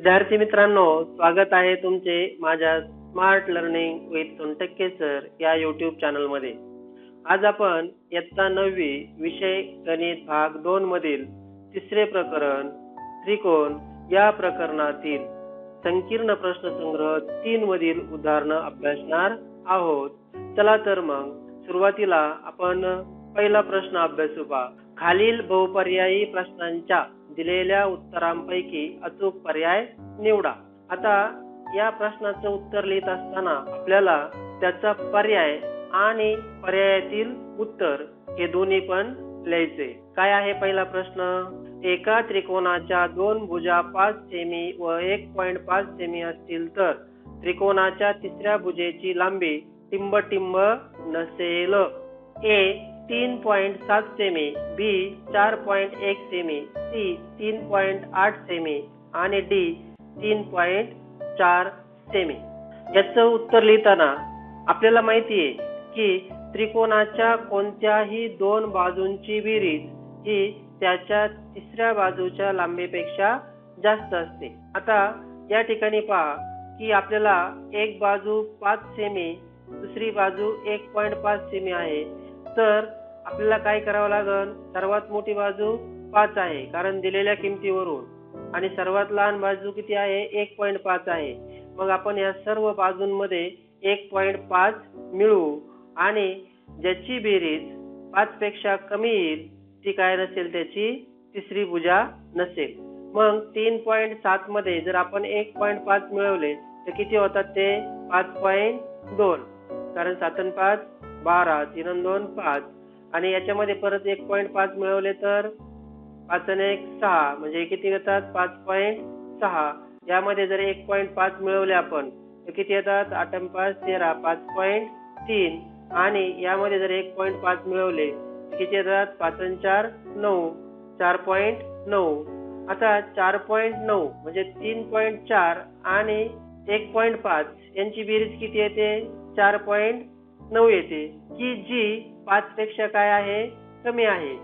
विद्यार्थी मित्रांनो स्वागत आहे तुमचे माझ्या smart learning with Sontakke sir या युट्यूब चॅनलमध्ये आज आपण इयत्ता नववी विषय गणित भाग दोन मधील तिसरे प्रकरण त्रिकोण या प्रकरणातील संकीर्ण प्रश्नसंग्रह तीन मधील उदाहरणं अभ्यासणार आहोत. चला तर मग सुरुवातीला आपण पहिला प्रश्न अभ्यासू पा खालील बहुपर्यायी प्रश्नांच्या दिलेल्या उत्तरांपैकी अचूक पर्याय निवडा. आता या प्रश्नाचं उत्तर लिहित असताना आपल्याला त्याचा पर्याय आणि पर्यायातील उत्तर हे दोन्ही पण लिहायचे. काय आहे पहिला प्रश्न? एका त्रिकोणाच्या दोन भुजा पाच सेमी व एक पॉइंट पाच सेमी असतील तर त्रिकोणाच्या तिसऱ्या भुजेची लांबी टिंब टिंब नसेल. ए तीन पॉइंट सात सेमी बी चार पॉइंट एक सेमी सी तीन पॉइंट आठ सेमी आणि डी तीन पॉइंट चार सेमी. याचं उत्तर लिहिताना आपल्याला माहिती आहे की त्रिकोणाच्या कोणत्याही दोन बाजूंची बेरीज ही त्याच्या तिसऱ्या बाजूच्या लांबीपेक्षा जास्त असते. आता या ठिकाणी पहा की आपल्याला एक बाजू पाच सेमी दुसरी बाजू एक पॉइंट पाच सेमी आहे. तर आपल्याला काय करावं लागल सर्वात मोठी बाजू पाच आहे कारण दिलेल्या किमतीवरून. आणि सर्वात लहान बाजू किती आहे? एक पॉईंट पाच आहे. मग आपण या सर्व बाजूंमध्ये एक पॉईंट पाच मिळवू. आणि ज्याची बेरीज पाच पेक्षा कमी येईल ती काय नसेल? त्याची तिसरी भुजा नसेल. मग तीन पॉईंट सात मध्ये जर आपण एक पॉईंट पाच मिळवले तर किती होतात ते? पाच पॉईंट दोन. कारण सात पाच बारा. तीन दोन पाच. आणि याच्यामध्ये परत एक पॉईंट पाच मिळवले तर पाच आणि एक सहा. म्हणजे किती येतात? पाच पॉईंट सहा. यामध्ये जर एक पॉईंट पाच मिळवले आपण तर किती येतात? आठ पाच तेरा. पाच पॉईंट तीन. आणि यामध्ये जर एक पॉईंट पाच मिळवले किती येतात? पाच चार नऊ. चार पॉईंट नऊ. आता चार पॉईंट नऊ म्हणजे तीन पॉईंट चार आणि एक पॉईंट पाच यांची बेरीज किती येते? चार पॉईंट नऊ येते. की जी पाच पेक्षा काय आहे? कमी आहे.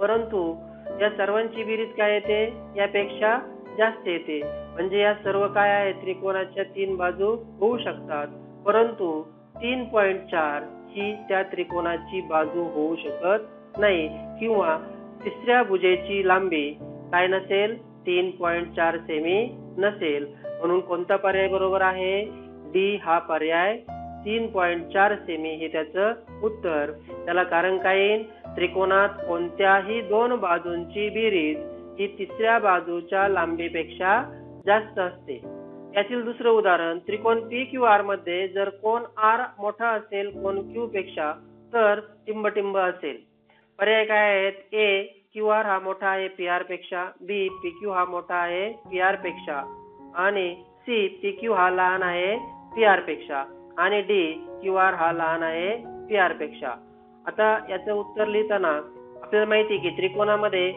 परंतु या सर्वांची बेरीज काय येते? यापेक्षा जास्त येते. म्हणजे या सर्व काय आहे? त्रिकोणाच्या तीन बाजू होऊ शकतात. परंतु तीन पॉईंट चार ही त्या त्रिकोणाची बाजू होऊ शकत नाही. किंवा तिसऱ्या भुजेची लांबी काय नसेल? तीन पॉईंट चार सेमी नसेल. म्हणून कोणता पर्याय बरोबर आहे? डी हा पर्याय तीन पॉईंट चार सेमी हे त्याचं उत्तर. त्याला कारण काय? येईल त्रिकोणात कोणत्याही दोन बाजूंची बेरीज ही तिसऱ्या बाजूच्या लांबीपेक्षा जास्त असते. यातील दुसरं उदाहरण त्रिकोण पी क्यू आरमध्ये जर कोण आर मोठा असेल कोण क्यू पेक्षा तर टिंब टिंब असेल. पर्याय काय आहेत? ए क्यू आर हा मोठा आहे पी आरपेक्षा. बी पी क्यू हा मोठा आहे पी आरपेक्षा. आणि सी पी क्यू हा लहान आहे पी आरपेक्षा. आणि डी क्यू आर हा लहान आहे पी आरपेक्षा. आता याचं उत्तर लिहिताना आपल्याला माहिती आहे की त्रिकोणामध्ये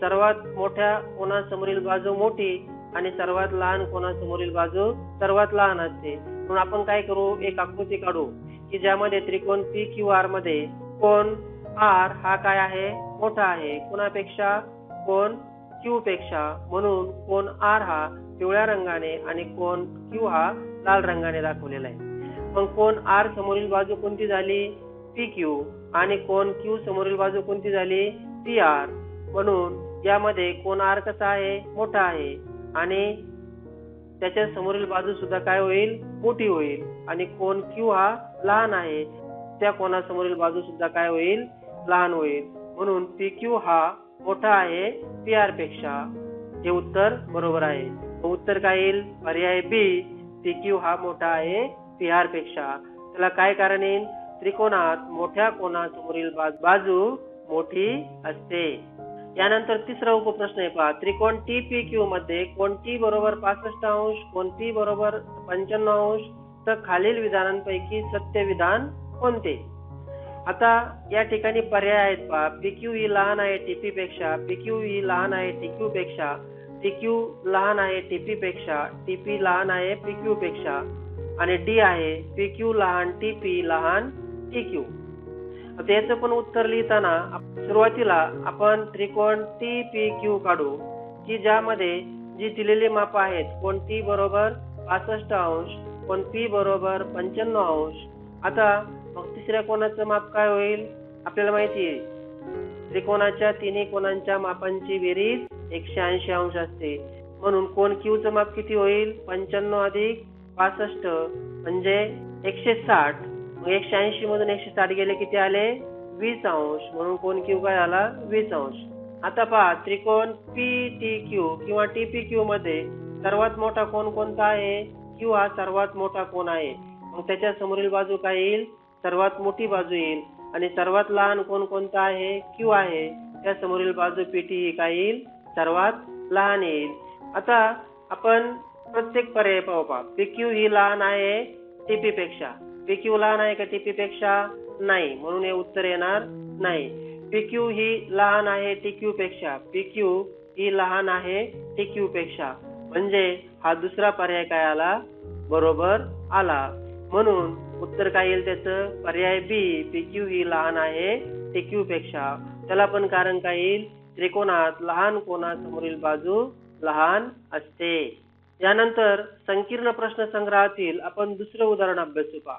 सर्वात मोठ्या कोणासमोरील बाजू मोठी आणि सर्वात लहान कोणासमोरील बाजू सर्वात लहान असते. म्हणून आपण काय करू? एक आकृती काढू की ज्यामध्ये त्रिकोण पी क्यू आरमध्ये कोण आर हा काय आहे? मोठा आहे. कोणापेक्षा? कोण क्यू पेक्षा. म्हणून कोण आर हा पिवळ्या रंगाने आणि कोण क्यू हा लाल रंगाने दाखवलेला आहे. मग कोण आर समोरील बाजू कोणती झाली? P Q. आणि कोण क्यू समोरील बाजू कोणती झाली? P R. म्हणून यामध्ये कोण आर कसा आहे? मोठा आहे. आणि त्याच्या समोरील बाजू सुद्धा काय होईल? मोठी होईल. आणि कोण क्यू हा लहान आहे. त्या कोणासमोरील बाजू सुद्धा काय होईल? लहान होईल. म्हणून पी क्यू हा मोठा आहे पी आरपेक्षा. हे उत्तर बरोबर आहे. उत्तर काय येईल? पर्याय बी पी क्यू हा मोठा आहे पी आरपेक्षा. त्याला काय कारण येईल त्रिकोणात मोठ्या कोणासमोरील बाजू मोठी असते. यानंतर तिसरा उपप्रश्न आहे पहा. त्रिकोण टी पी क्यू मध्ये कोणती बरोबर पासष्ट अंश कोणती बरोबर पंच्याण्णव अंश? तर खालील विधानांपैकी सत्य विधान कोणते? आता या ठिकाणी पर्याय आहेत पहा. पी क्यू ही लहान आहे टीपी पेक्षा. पी क्यू ही लहान आहे टीक्यू पेक्षा. टी क्यू लहान आहे टीपी पेक्षा. टीपी लहान आहे पी क्यू पेक्षा. आणि डी आहे पी क्यू लहान टी पी लहान टी क्यू आता याचं पण उत्तर लिहिताना सुरुवातीला आपण त्रिकोण टी पी क्यू काढू की ज्यामध्ये जी दिलेली माप आहेत कोण टी बरोबर पासष्ट अंश कोण पी बरोबर पंच्याण्णव अंश. आता मग तिसऱ्या कोणाचं माप काय होईल? आपल्याला माहिती आहे. त्रिकोणाच्या तिन्ही कोणांच्या मापांची बेरीज एकशे ऐंशी अंश असते. म्हणून कोण क्यूचं माप किती होईल? पंच्याण्णव अधिक पासष्ट म्हणजे एकशे साठ मग एकशे ऐंशी मधून एकशे साठ गेले किती आले? वीस अंश. म्हणून कोण क्यू काय आला वीस अंश. आता पहा त्रिकोण पी टी क्यू किंवा टी पी क्यू मध्ये सर्वात मोठा कोण कोणता आहे? क्यू हा सर्वात मोठा कोण आहे? मग त्याच्या समोरील बाजू काय येईल? सर्वात मोठी बाजू येईल. आणि सर्वात लहान कोण कोणता आहे? क्यू आहे. त्या समोरील बाजू पीटी ही काय येईल? सर्वात लहान येईल. आता आपण प्रत्येक पर्याय पाहू पीक्यू ही लहान आहे टीपी पेक्षा. पीक्यू लहान आहे का टीपी पेक्षा? नाही. म्हणून हे उत्तर येणार नाही. पीक्यू ही लहान आहे टीक्यू पेक्षा. पीक्यू ही लहान आहे टीक्यू पेक्षा. म्हणजे हा दुसरा पर्याय काय आला? बरोबर आला. म्हणून उत्तर काय येईल त्याचं? पर्याय बी पीक्यू ही लहान आहे टीक्यू पेक्षा. त्याला पण कारण काय येईल? त्रिकोणात लहान कोणासमोरील बाजू लहान असते. यानंतर संकीर्ण प्रश्न संग्रहातील आपण दुसरं उदाहरण अभ्यासू पहा.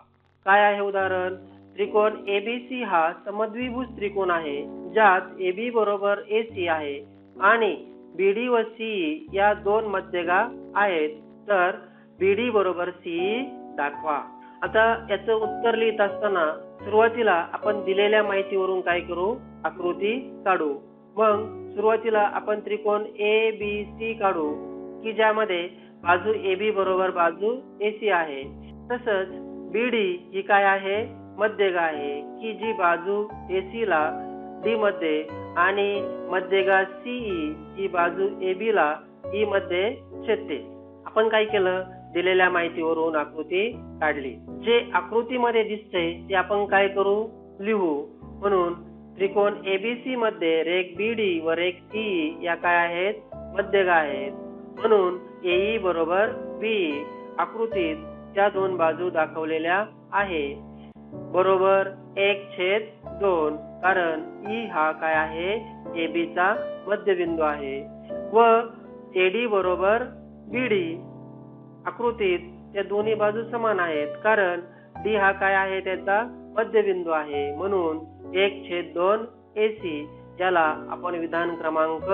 काय आहे उदाहरण? त्रिकोण एबीसी हा समद्विभुज त्रिकोण आहे ज्यात एबी बरोबर एसी आहे आणि बीडी व सीई या दोन मध्यगा आहेत. तर बीडी बरोबर सीई दाखवा. आता याचं उत्तर लिहित असताना सुरुवातीला आपण दिलेल्या माहितीवरून काय करू? आकृती काढू. मग सुरुवातीला आपण त्रिकोण ए बी सी काढू की ज्यामध्ये बाजू ए बी बरोबर बाजू एसी आहे. तसंच बीडी ही काय आहे? मध्यगा आहे. की जी बाजू एसी ला डी मध्ये आणि मध्यगा सीई ही बाजू ए बी ला ई मध्ये छेदते. आपण काय केलं? दिलेल्या माहितीवरून आकृती काढली. जे आकृतीमध्ये दिसते ते आपण काय करू? लिहू. म्हणून त्रिकोण एबीसी मध्ये रेख बीडी व रेख सीई या काय आहेत? मध्यगा आहेत. म्हणून एई बरोबर बी आकृतीत त्या दोन बाजू दाखवलेल्या आहे. बरोबर एक छेद दोन कारण ई हा काय आहे? AB चा मध्यबिंदू आहे. व एडी बरोबर बीडी आकृतीत त्या दोन्ही बाजू समान आहेत कारण डी हा काय आहे? त्याचा मध्यबिंदू आहे. म्हणून एक छेद दोन एसी ज्याला आपण विधान क्रमांक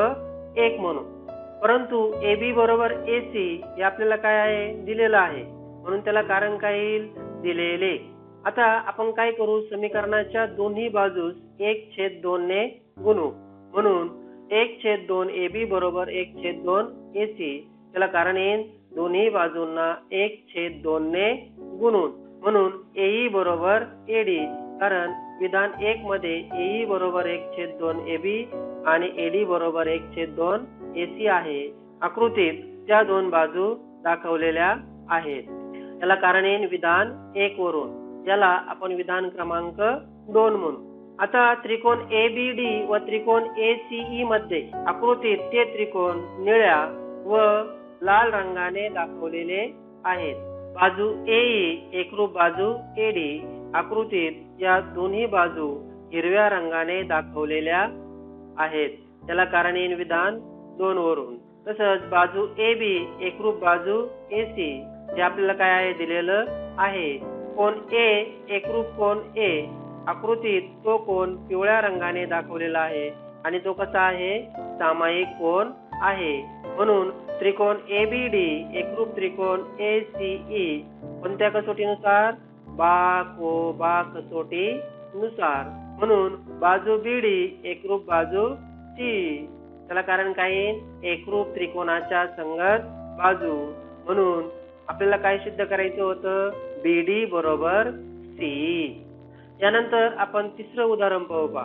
एक म्हणू. परंतु ए बी बरोबर ए सी हे आपल्याला काय आहे? दिलेलं आहे. म्हणून त्याला कारण काय येईल? दिलेले. आता आपण काय करू? समीकरणाच्या दोन्ही बाजूस एक छेद दोन ने गुणू. म्हणून एक छेद दोन ए बी बरोबर एक छेद दोन ए सी त्याला कारण येईल दोन्ही बाजूंना एक छेद दोन ने गुणून. म्हणून एई बरोबर एडी कारण विधान एक मध्ये एई बरोबर एक छेद दोन ए बी आणि एडी बरोबर एक छेद दोन एसी आहे आकृतीत त्या दोन बाजू दाखवलेल्या आहेत. याला कारण येईल विधान एक वरून. याला आपण विधान क्रमांक दोन म्हणू. आता त्रिकोण ए बी डी व त्रिकोण ए सीई मध्ये आकृतीत ते त्रिकोण निळ्या व लाल रंगाने दाखवलेले आहेत. बाजू एई एकरूप बाजू ए डी आकृतीत या दोन्ही बाजू हिरव्या रंगाने दाखवलेल्या आहेत. त्याला कारण येईल विधान दोन वरून. तसंच बाजू ए बी एकरूप बाजू ए सी हे आपल्याला काय आहे? दिलेलं आहे. कोण ए एकरूप कोण ए. आकृतीत तो कोण पिवळ्या रंगाने दाखवलेला आहे आणि तो कसा आहे? सामायिक कोण आहे. म्हणून त्रिकोण ए बी डी एकरूप त्रिकोण ए सी ई कोणत्या कसोटीनुसार? बा को हो बा कसोटी नुसार. म्हणून बाजू बीडी एकरूप बाजू सी त्याला कारण काय एकरूप त्रिकोणाच्या संगत बाजू. म्हणून आपल्याला काय सिद्ध करायचं होतं? बीडी बरोबर सी. यानंतर आपण तिसरं उदाहरण पाहू पा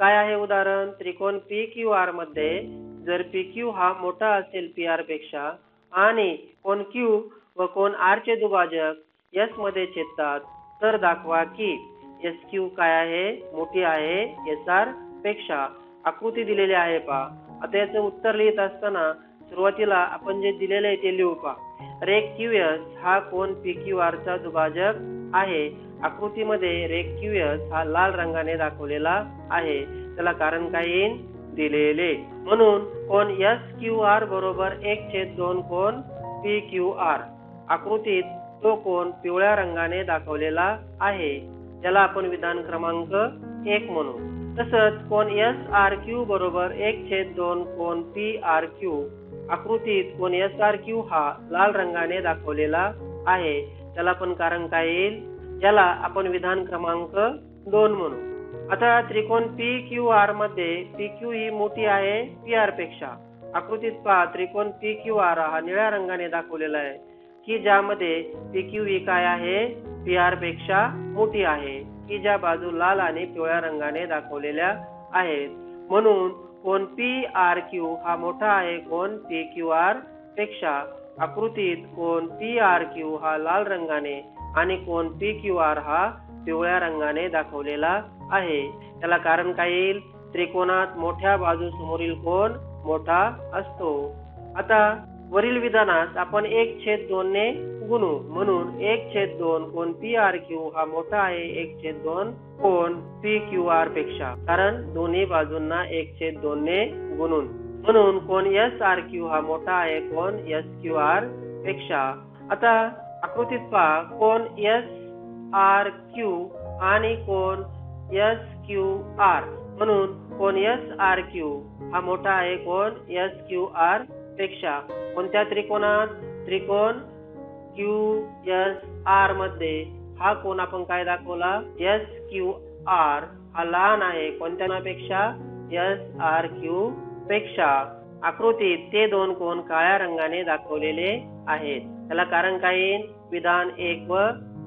काय आहे उदाहरण? त्रिकोण पी क्यू आरमध्ये जर पी क्यू हा मोठा असेल पी आरपेक्षा आणि कोण क्यू व कोण आर चे दुभाजक एसमध्ये छेदतात. तर दाखवा की एस क्यू काय आहे? मोठी आहे. एस आरपेक्षा आकृती दिलेली आहे पहा. आता याचं उत्तर लिहित असताना सुरुवातीला आपण जे दिलेलं आहे ते लिहू पहा. रेक क्यू एस हा कोण पी क्यू आर चा दुभाजक आहे. आकृतीमध्ये रेक क्यू एस हा लाल रंगाने दाखवलेला आहे. त्याला कारण काय येईल दिलेले. म्हणून कोण एस क्यू आर बरोबर एक छेद दोन कोण पी क्यू आर आकृतीत तो कोण पिवळ्या रंगाने दाखवलेला आहे? ज्याला आपण विधान क्रमांक एक म्हणू. तसंच कोण एस आर क्यू बरोबर एक छेद दोन कोण पी आर क्यू आकृतीत कोण एस आर क्यू हा लाल रंगाने दाखवलेला आहे. त्याला पण कारण काय येईल? ज्याला आपण विधान क्रमांक दोन म्हणू. आता त्रिकोण पी क्यू आरमध्ये पी क्यू ही मोठी आहे पी आरपेक्षा. आकृतीत पहा त्रिकोण पी क्यू आर हा निळ्या रंगाने दाखवलेला आहे. की ज्यामध्ये पी क्यू ही काय आहे? पी आरपेक्षा मोठी आहे. की ज्या बाजू लाल आणि पिवळ्या रंगाने दाखवलेल्या आहेत. म्हणून कोण पी आर क्यू हा मोठा आहे कोण पी क्यू आरपेक्षा आकृतीत कोण पी आर क्यू हा लाल रंगाने आणि कोण पी क्यू आर हा पिवळ्या रंगाने दाखवलेला आहे. त्याला कारण काय येईल? त्रिकोणात मोठ्या बाजू समोरील कोण मोठा असतो. आता वरील विधानास आपण एक छेद दोन ने गुणू. म्हणून एक छेद दोन कोण पी आर क्यू हा मोठा आहे एक छेद दोन कोण पी क्यू आरपेक्षा. कारण दोन्ही बाजूंना एक छेद दोन ने गुणून. म्हणून कोण एस आर क्यू हा मोठा आहे कोण एस क्यू आरपेक्षा. आता आकृतीत पहा कोण एस आर क्यू आणि कोण एस क्यू आर म्हणून कोण एस आर क्यू हा मोठा आहे कोण एस क्यू आर पेक्षा कोणत्या त्रिकोणात? त्रिकोण क्यू एस आरमध्ये. हा कोण आपण काय दाखवला? एस क्यू आर हा लहान आहे. कोणत्या पेक्षा एस आर क्यू पेक्षा. आकृतीत ते दोन कोण काळ्या रंगाने दाखवलेले आहेत. त्याला कारण काय? विधान एक व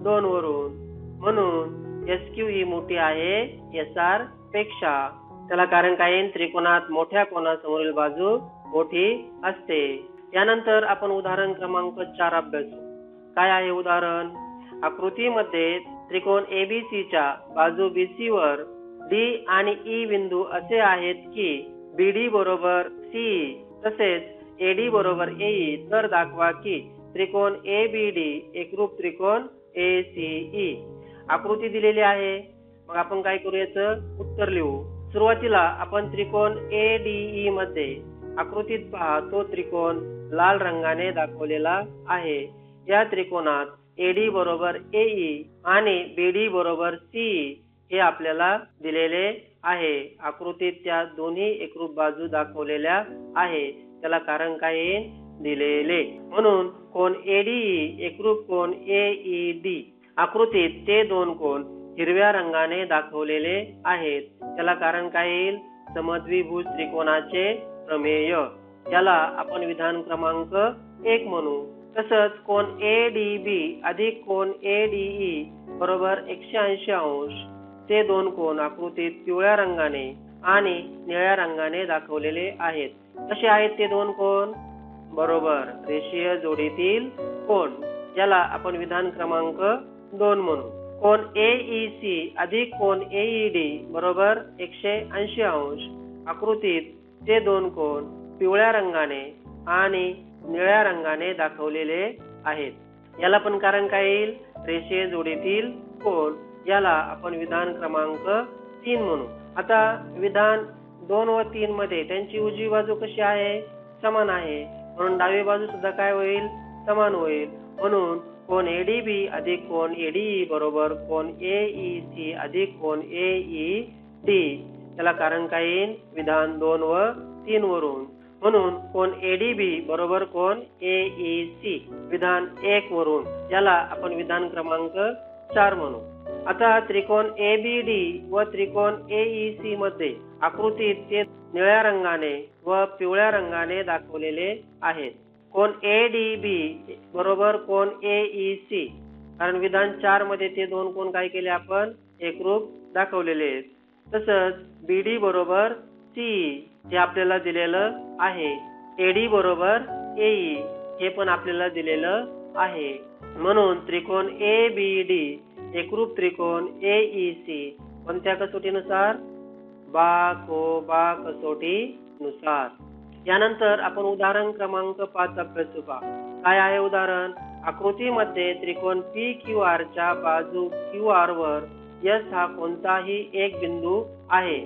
दोन वरून. म्हणून एस क्यू ही मोठी आहे एस आरपेक्षा. त्याला कारण काय? त्रिकोणात मोठ्या कोणासमोरील बाजू मोठी असते. यानंतर आपण उदाहरण क्रमांक चार अभ्यासू. काय आहे उदाहरण? आकृतीमध्ये त्रिकोण एबीसीच्या बाजू बाजू बीसी वर डी आणि ई बिंदू असे आहेत की बीडी बरोबर सी तसेच एडी बरोबर ए तर दाखवा की त्रिकोण ए बी डी एकरूप त्रिकोण ए सी ई आकृती दिलेली आहे. मग आपण काय करू याचं उत्तर लिहू. सुरुवातीला आपण त्रिकोण ए डी ई मध्ये आकृतीत पहा तो त्रिकोण लाल रंगाने दाखवलेला आहे. या त्रिकोणात एडी बरोबर एई आणि बीडी बरोबर सी हे आपल्याला दिलेले आहे. आकृतीत त्या दोन्ही एकरूप बाजू दाखवलेल्या आहे. त्याला कारण काय येईल दिलेले? म्हणून कोण एडीई एकरूप कोण एई डी आकृतीत ते दोन कोण हिरव्या रंगाने दाखवलेले आहेत. त्याला कारण काय येईल? समद्विभुज त्रिकोणाचे प्रमेय. याला आपण विधान क्रमांक एक म्हणू. तसंच कोण ए डी बी अधिक कोण ए डी ई बरोबर एकशे ऐंशी अंश. ते दोन कोण आकृतीत पिवळ्या रंगाने आणि निळ्या रंगाने दाखवलेले आहेत. कसे आहेत ते दोन कोण बरोबर. रेषीय जोडीतील कोण याला आपण विधान क्रमांक दोन म्हणू. कोण एईसी अधिक कोण एईडी बरोबर एकशे ऐंशी अंश. आकृतीत ते दोन कोण पिवळ्या रंगाने आणि निळ्या रंगाने दाखवलेले आहेत. याला पण कारण काय येईल? रेषे जोडीतील कोण याला आपण विधान क्रमांक तीन म्हणू. आता विधान दोन व तीन मध्ये त्यांची उजवी बाजू कशी आहे? समान आहे. म्हणून डावी बाजू सुद्धा काय होईल? समान होईल. म्हणून कोण एडीबी अधिक कोण एडीई बरोबर कोण एई सी अधिक कोण एई डी त्याला कारण काय येईल विधान दोन व तीन वरून. म्हणून कोण एडीबी बरोबर कोण एई सी विधान एक वरून. याला आपण विधान क्रमांक चार म्हणू. आता त्रिकोण ए बी डी व त्रिकोण एईसी मध्ये आकृतीत ते निळ्या रंगाने व पिवळ्या रंगाने दाखवलेले आहेत. कोण ए डी बी बरोबर कोण ए ई सी कारण विधान चारमध्ये ते दोन कोण काय केले आपण? एकरूप दाखवलेले आहेत. तसंच बीडी बरोबर सी हे आपल्याला दिलेलं आहे. एडी बरोबर एई e हे पण आपल्याला दिलेलं आहे. म्हणून त्रिकोण ए बी डी एकरूप त्रिकोण ई सी e, कोणत्या कसोटीनुसार? बा को बा कसोटीनुसार. यानंतर आपण उदाहरण क्रमांक पाच अभ्यासू पहा. काय आहे उदाहरण? आकृतीमध्ये त्रिकोण पी क्यू आर च्या बाजू क्यू आर वर एस हा कोणताही एक बिंदू आहे.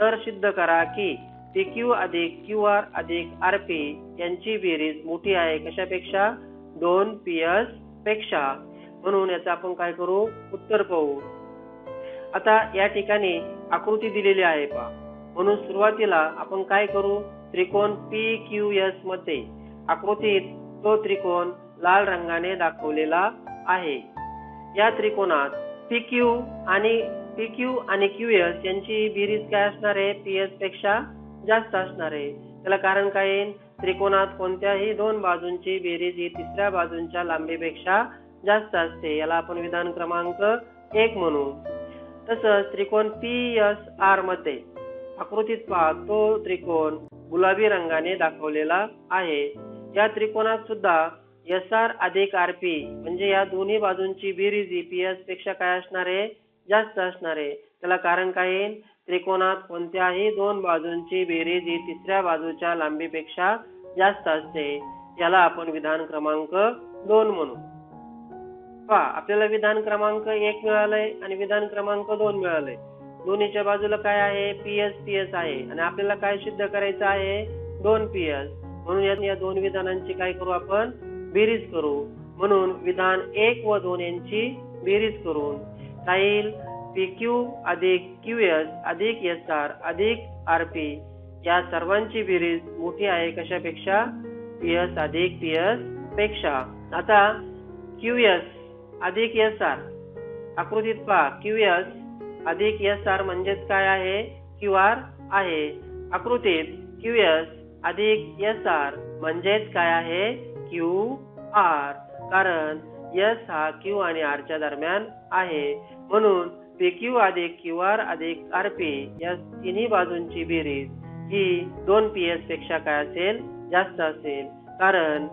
तर सिद्ध करा की पी क्यू अधिक क्यू आर अधिक आर पी यांची बेरीज मोठी आहे कशापेक्षा? दोन पी एसपेक्षा. म्हणून याचा आपण काय करू? उत्तर पाहू. आता या ठिकाणी आकृती दिलेली आहे पा म्हणून सुरुवातीला आपण काय करू? त्रिकोण पी क्यू एसमध्ये आकृतीत तो त्रिकोण लाल रंगाने दाखवलेला आहे. या त्रिकोणात पी क्यू आणि पी क्यू आणि क्यू एस यांची बेरीज काय असणार आहे? पी एसपेक्षा जास्त असणार आहे. त्याला कारण काय? येईल त्रिकोणात कोणत्याही दोन बाजूंची बेरीज ही तिसऱ्या बाजूंच्या लांबीपेक्षा जास्त असते. याला आपण विधान क्रमांक एक म्हणू. तसंच त्रिकोण पी एस आरमध्ये आकृतीत पहा तो त्रिकोण गुलाबी रंगाने दाखवलेला आहे. या त्रिकोणात सुद्धा एस आर अधिक आर पी म्हणजे या दोन्ही बाजूंची बेरीज ईपीएसपेक्षा काय असणार आहे? जास्त असणार आहे. त्याला कारण काय येईल त्रिकोणात कोणत्याही दोन बाजूंची बेरीज ही तिसऱ्या बाजूच्या लांबीपेक्षा जास्त असते. याला आपण विधान क्रमांक दोन म्हणू. पहा आपल्याला विधान क्रमांक एक मिळालंय आणि विधान क्रमांक दोन मिळालंय. दोन्हीच्या बाजूला काय आहे? पी एस पी एस आहे. आणि आपल्याला काय सिद्ध करायचं आहे? दोन पी एस म्हणून या- या दोन विधानांची काय करू आपण? बेरीज करू. म्हणून विधान एक व दोन यांची बेरीज करून. राहील पी क्यू अधिक क्यू एस अधिक एस आर अधिक आर पी या सर्वांची बेरीज मोठी आहे कशापेक्षा? पी एस अधिक पी एसपेक्षा. आता क्यू एस अधिक एस आर आकृतीत पहा. क्यू एस अधिक एस आर म्हणजेच काय आहे? क्यू आर आहे. आकृतीत क्यू एस अधिक एस आर म्हणजेच काय आहे? Q R. कारण एस हा क्यू आणि आर च्या दरम्यान आहे. म्हणून पी क्यू अधिक क्यू आर अधिक आर पी या तिन्ही बाजूंची बेरीज ही दोन पी एसपेक्षा काय असेल? जास्त असेल. कारण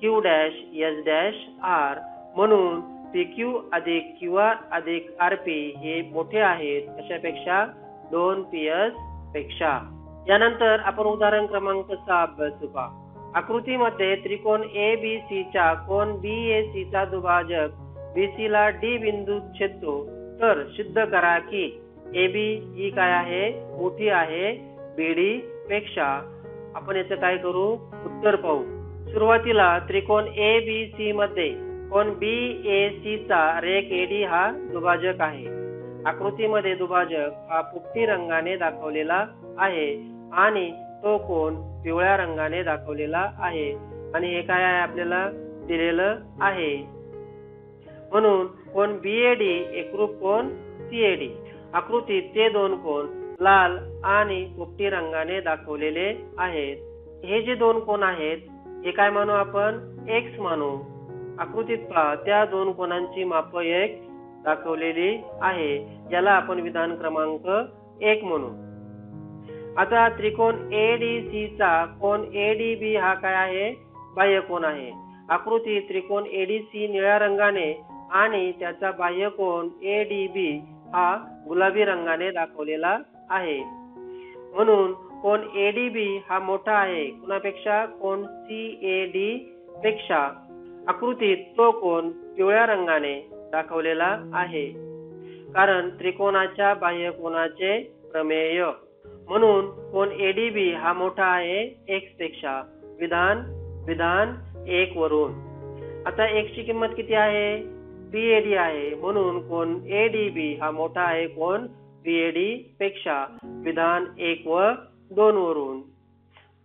Q dash S dash R. म्हणून क्यू अधिक क्यू आर अधिक आर पी हे मोठे आहेत अशापेक्षा दोन पी एसपेक्षा. यानंतर आपण उदाहरण क्रमांक सहा अभ्यासू पहा आकृतीमध्ये त्रिकोण ए बी सी च्या कोण बी ए सी चा दुभाजक बी सी ला डी बिंदू छेदतो. तर सिद्ध करा की ए बी ही काय आहे? मोठी आहे. बी डी पेक्षा. आपण याचं काय करू? उत्तर पाहू. सुरुवातीला त्रिकोण ए बी सी मध्ये कोण बी ए सी चा रेक एडी हा दुभाजक आहे. आकृतीमध्ये दुभाजक हा पुट्टी रंगाने दाखवलेला आहे आणि तो कोण पिवळ्या रंगाने दाखवलेला आहे. आणि हे काय आहे आपल्याला दिलेलं आहे? म्हणून कोण बी ए डी एकरूप कोण सीएडी आकृतीत ते दोन कोण लाल आणि पोपटी रंगाने दाखवलेले आहेत. हे जे दोन कोण आहेत हे काय मानू आपण? एक्स मानू आकृतीत पहा. त्या दोन कोणांची माप एक दाखवलेली आहे. याला आपण विधान क्रमांक एक म्हणू. आता त्रिकोण सी चा कोण एडीबी हा काय आहे? बाह्य कोण आहे. आकृती त्रिकोण एडीसी निळ्या रंगाने आणि त्याचा बाह्य कोण ए डी बी हा गुलाबी रंगाने दाखवलेला आहे. म्हणून कोण ए डी बी हा मोठा आहे. कुणापेक्षा? कोण सी ए डी पेक्षा. आकृतीत तो कोण पिवळ्या रंगाने दाखवलेला आहे. कारण त्रिकोणाच्या बाह्य कोणाचे प्रमेय. म्हणून कोण एडीबी हा मोठा आहे एक्सपेक्षा. विधान विधान एक वरून. आता एक ची किंमत किती आहे? बीएडी आहे. म्हणून कोण एडीबी हा मोठा आहे कोण बीएडी पेक्षा. विधान एक व दोन वरून.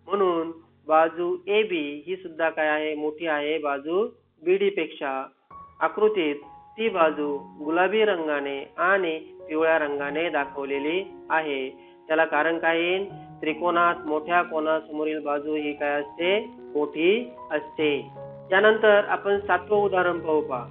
म्हणून बाजू ए बी ही सुद्धा काय आहे? मोठी आहे. बाजू बीडी पेक्षा. आकृतीत ती बाजू गुलाबी रंगाने आणि पिवळ्या रंगाने दाखवलेली आहे. त्याला कारण काय येईल? त्रिकोणात मोठ्या कोणासमोरील बाजू ही काय असते? मोठी असते. त्यानंतर आपण सातवं उदाहरण पाहू पा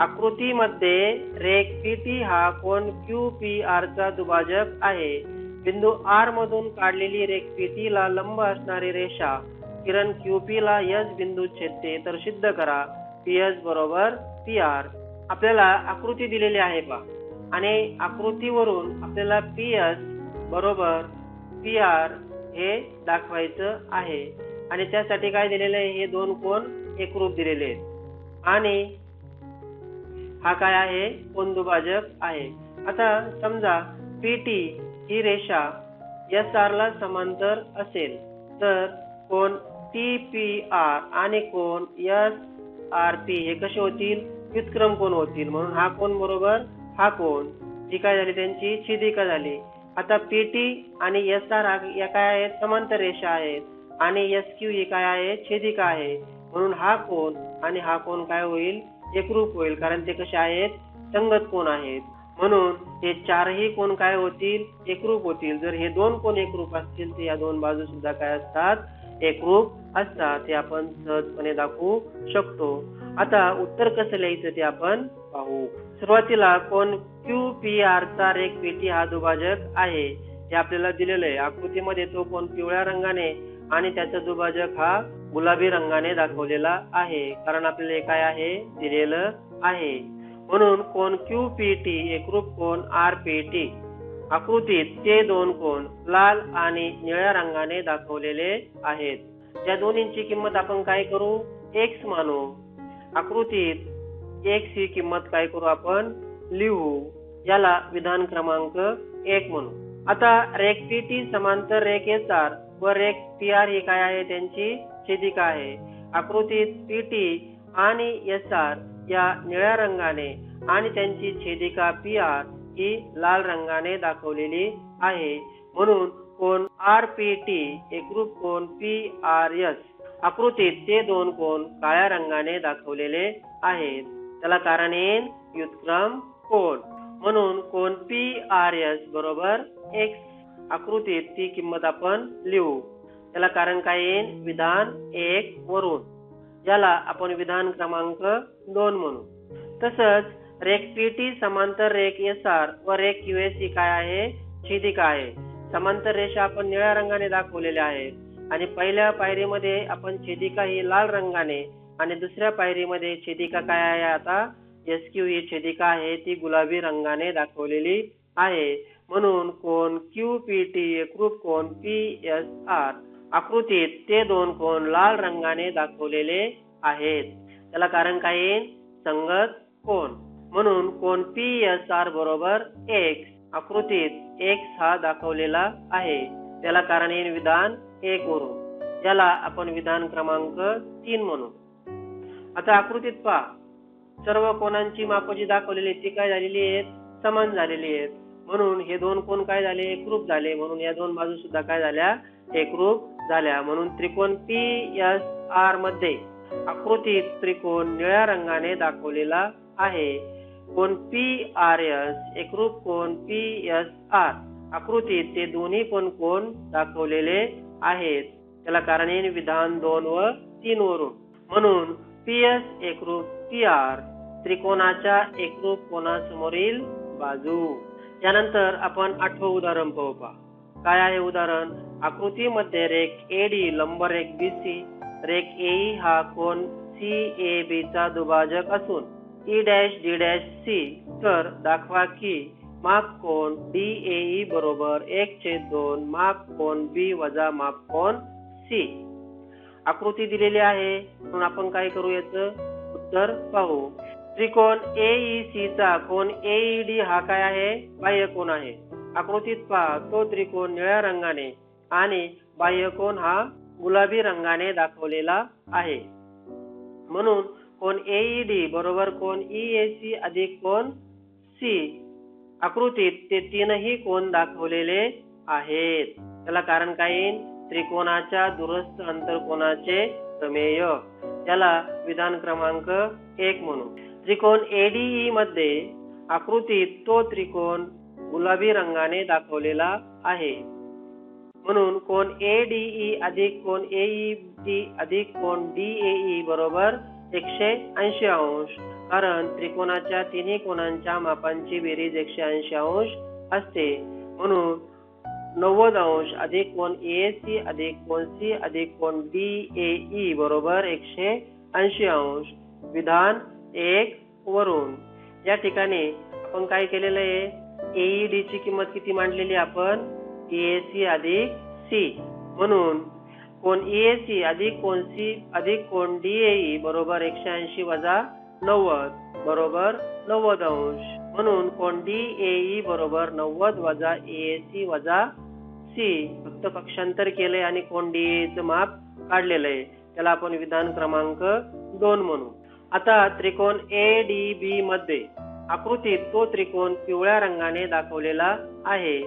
आकृतीमध्ये रेख पीटी हा कोण क्यू पी आर चा दुभाजक आहे. बिंदू आर मधून काढलेली रेख पीटी ला लंब असणारी रेषा. किरण क्यूपी ला यस बिंदू छेदते तर सिद्ध करा पी एस बरोबर पी आर. आपल्याला आकृती दिलेली आहे पा आणि आकृतीवरून आपल्याला पी एस बरोबर पी आर हे दाखवायचं आहे. आणि त्यासाठी काय दिलेलं आहे? हे दोन कोण एकरूप दिलेले आहेत. आणि हा काय आहे? कोण दुभाजक आहे. आता समजा पी टी ही रेषा एस आर ला समांतर असेल तर कोण टी पी आर आणि कोण एस आर पी हे कसे होतील? व्युत्क्रम कोण होतील? म्हणून हा कोण बरोबर? हा कोण. जी काय झाली? त्यांची छिदिका झाली. आता पीटी आणि एस आर या काय आहेत? समांतर रेषा आहेत. आणि एस क्यू ही काय आहे? छेदिका आहे. म्हणून हा कोण आणि हा कोण काय होईल? एकरूप होईल. कारण ते कसे आहेत? संगत कोण आहेत? म्हणून हे चारही कोण काय होतील? एकरूप होतील. जर हे दोन कोण एकरूप असतील तर या दोन बाजू सुद्धा काय असतात? एकरूप असतात. ते आपण सहजपणे दाखवू शकतो. आता उत्तर कसं लिहायचं ते आपण पाहू. सुरुवातीला कोण क्यू पी आर चा रेख पेटी हा दुभाजक आहे. हे आपल्याला दिलेलं आहे. आकृतीमध्ये तो कोण पिवळ्या रंगाने आणि त्याचा दुभाजक हा गुलाबी रंगाने दाखवलेला आहे. कारण आपल्याला काय आहे? दिलेलं आहे. म्हणून कोण क्यू पी टी एकरूप कोण आर पी टी आकृतीत ते दोन कोण लाल आणि निळ्या रंगाने दाखवलेले आहेत. या दोन्हींची किंमत आपण काय करू? एक्स मानू. आकृतीत एक्स ही किंमत काय करू आपण? लिहू. याला विधान क्रमांक एक म्हणू. आता रेख पी टी समांतर रेख एस आर व रेख पी आर ही काय आहे? त्यांची छेदिका आहे. आकृतीत पी टी आणि एस आर या निळ्या रंगाने आणि त्यांची छेदिका पी आर ही लाल रंगाने दाखवलेली आहे. म्हणून कोण आर पी टी एकरूप कोण पी आर एस आकृतीत ते दोन कोण काळ्या रंगाने दाखवलेले आहेत. त्याला कारण येईल व्युत्क्रम कोण म्हणून कोण पी आर एस बरोबर एक्स आकृतीत ती किंमत आपण लिहू. त्याला कारण काय येईल विधान एक वरून. ज्याला आपण विधान क्रमांक दोन म्हणू. तसंच रेख पीटी समांतर रेख एस आर व रेख क्यूएस सी काय आहे? छिदिका आहे? समांतर रेषा आपण निळ्या रंगाने दाखवलेल्या आहेत. आणि पहिल्या पायरीमध्ये आपण छेदिका ही लाल रंगाने आणि दुसऱ्या पायरीमध्ये छेदिका काय आहे आता? एस क्यू ही छेदिका आहे ती गुलाबी रंगाने दाखवलेली आहे. म्हणून कोण क्यू पी टी एकरूप कोण पी एस आर आकृतीत ते दोन कोण लाल रंगाने दाखवलेले आहेत. त्याला कारण काय येईल संगत कोण म्हणून कोण पी एस आर बरोबर एक्स आकृतीत एक्स हा दाखवलेला आहे. त्याला कारण येईल विधान एक वरून. याला आपण विधान क्रमांक तीन म्हणू. आता आकृतीत पहा. सर्व कोणांची माप जी दाखवलेली ती काय झालेली आहेत? समान झालेली आहेत. म्हणून हे दोन कोण काय झाले? एकरूप झाले. म्हणून या दोन बाजू सुद्धा काय झाल्या? एकरूप झाल्या. म्हणून त्रिकोण पी एस आरमध्ये आकृतीत त्रिकोण निळ्या रंगाने दाखवलेला आहे. कोण पी आर एस एकरूप कोण पी एस आर आकृतीत ते दोन्ही पण कोण दाखवलेले आहेत. त्याला कारण येईल विधान दोन व तीन वरून. म्हणून पी एस एकरूप पी आर त्रिकोणाच्या एकरूप कोणासमोरील बाजू. यानंतर आपण आठवं उदाहरण पाहू पा काय आहे उदाहरण? आकृतीमध्ये रेख एडी लंब रेख बी सी रेख एई हा कोण सी ए बी चा दुभाजक असून E dash D dash C तर दाखवा की माप कोण डी ए ई बरोबर एक छेद दोन माप कोण बी वजा माप कोण सी आकृती दिलेली आहे. म्हणून आपण काय करू याचं? उत्तर पाहू. त्रिकोण ए सी चा कोण ए डी हा काय आहे? बाह्य कोण आहे. आकृतीत पहा. तो त्रिकोण निळ्या रंगाने आणि बाह्य कोण हा गुलाबी रंगाने दाखवलेला आहे. म्हणून कोण एईडी बरोबर कोण सी अधिक कोण सी आकृतीत ते तीनही कोण दाखवलेले आहेत. त्याला कारण काय त्रिकोणाच्या दुरस्थ अंतरकोणाचे प्रमेय. त्याला विधान क्रमांक एक म्हणू. त्रिकोण एडीई मध्ये आकृतीत तो त्रिकोण गुलाबी रंगाने दाखवलेला आहे. म्हणून कोण ए डी ई अधिक कोण ए डी e, अधिक कोण डी ए ई बरोबर एकशे ऐंशी अंश. कारण त्रिकोणाच्या तिन्ही कोणांच्या मापांची बेरीज एकशे ऐंशी अंश असते. म्हणून नव्वद अंश अधिक कोण ए सी अधिक कोण सी अधिक कोण डी ए ई बरोबर एकशे ऐंशी अंश. विधान एक वरून. या ठिकाणी आपण काय केलेलं आहे? एईडी ची किंमत किती मांडलेली आपण? सी अधिक सी म्हणून कोण सी अधिक कोण सी अधिक कोण डीएई बरोबर एकशे ऐंशी वजा नव्वद बरोबर नव्वद अंश. म्हणून कोण डीएई बरोबर नव्वद वजा सी वजा सी फक्त पक्षांतर केलंय आणि कोण च माप काढलेलं आहे. त्याला आपण विधान क्रमांक दोन म्हणू. आता त्रिकोण ए डी बी मध्ये आकृतीत तो त्रिकोण पिवळ्या रंगाने दाखवलेला आहे.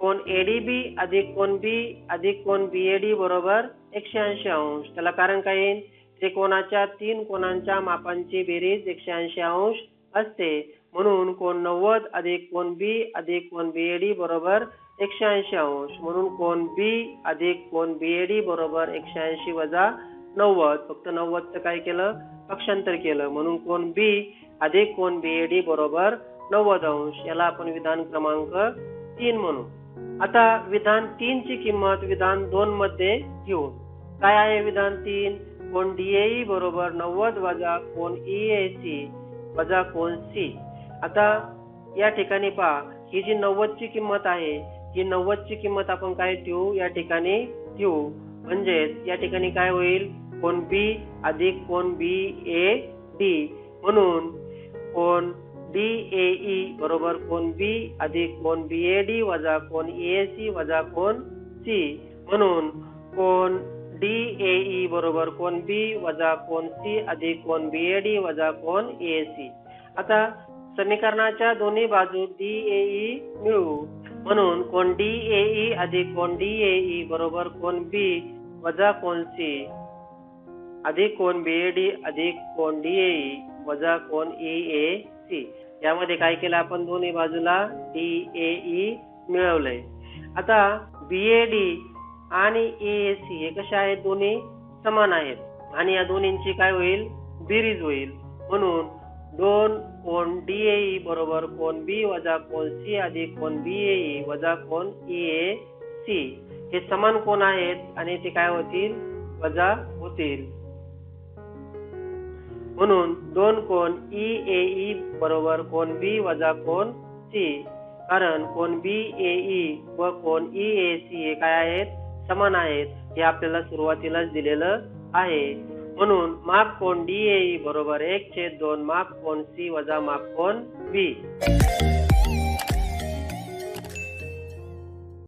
कोण एडीबी अधिक कोण बी अधिक कोण बीएडी बरोबर एकशे ऐंशी अंश. त्याला कारण काय? येईल त्रिकोणाच्या तीन कोणांच्या मापांची बेरीज एकशे ऐंशी अंश असते. म्हणून कोण नव्वद अधिक कोण बी अधिक कोण बीएडी बरोबर एकशे ऐंशी अंश. म्हणून कोण बी अधिक कोण बीएडी बरोबर एकशे ऐंशी वजा नव्वद. फक्त नव्वदचं काय केलं? पक्षांतर केलं. म्हणून कोण बी अधिक कोण बीएडी बरोबर नव्वद अंश याला आपण विधान क्रमांक तीन म्हणू. आता विधान तीन ची किंमत विधान दोन मध्ये घेऊ काय आहे विधान तीन? कोण डीएई बरोबर नव्वद वजा कोण ईएसी वजा कोण सी? आता या ठिकाणी पहा ही जी नव्वद ची किंमत आहे ही नव्वद ची किंमत आपण काय ठेवू? या ठिकाणी ठेवू. म्हणजेच या ठिकाणी काय होईल? कोण बी अधिक कोण बी ए डी. म्हणून कोण डी ए ई बरोबर कोण बी अधिक कोण बी ए डी वजा कोण ए सी वजा कोण सी. म्हणून कोण डी ए ई बरोबर कोण बी वजा कोण सी अधिक कोण बी ए डी वजा कोण ए सी. आता समीकरणाच्या दोन्ही बाजू डी ए ई मिळवू म्हणून कोण डी ए ई अधिक कोण डी ए ई बरोबर कोण बी वजा कोण सी अधिक कोण बी ए डी अधिक कोण डी ए ई. वजा कोण ई ए सी. यामध्ये काय केलं आपण? दोन्ही बाजूला डी ए ई मिळवलंय. आता बी ए डी आणि ए सी हे कसे आहेत? दोन्ही समान आहेत. आणि या दोन्हींची काय होईल? बेरीज होईल. म्हणून दोन कोण डी ए ई बरोबर कोण बी वजा कोण सी अधिक कोण बी ए ई वजा कोण ई ए सी. हे समान कोण आहेत आणि ते काय होतील? वजा होतील. म्हणून दोन कोण ई ए ई बरोबर कोण बी वजा कोण सी. कारण कोण बी ए ई व कोण ई ए सी हे काय आहेत? समान आहेत. हे आपल्याला सुरुवातीलाच दिलेलं आहे. म्हणून माप कोण डी ए ई बरोबर एक छेद दोन माप कोण सी वजा माप कोण बी.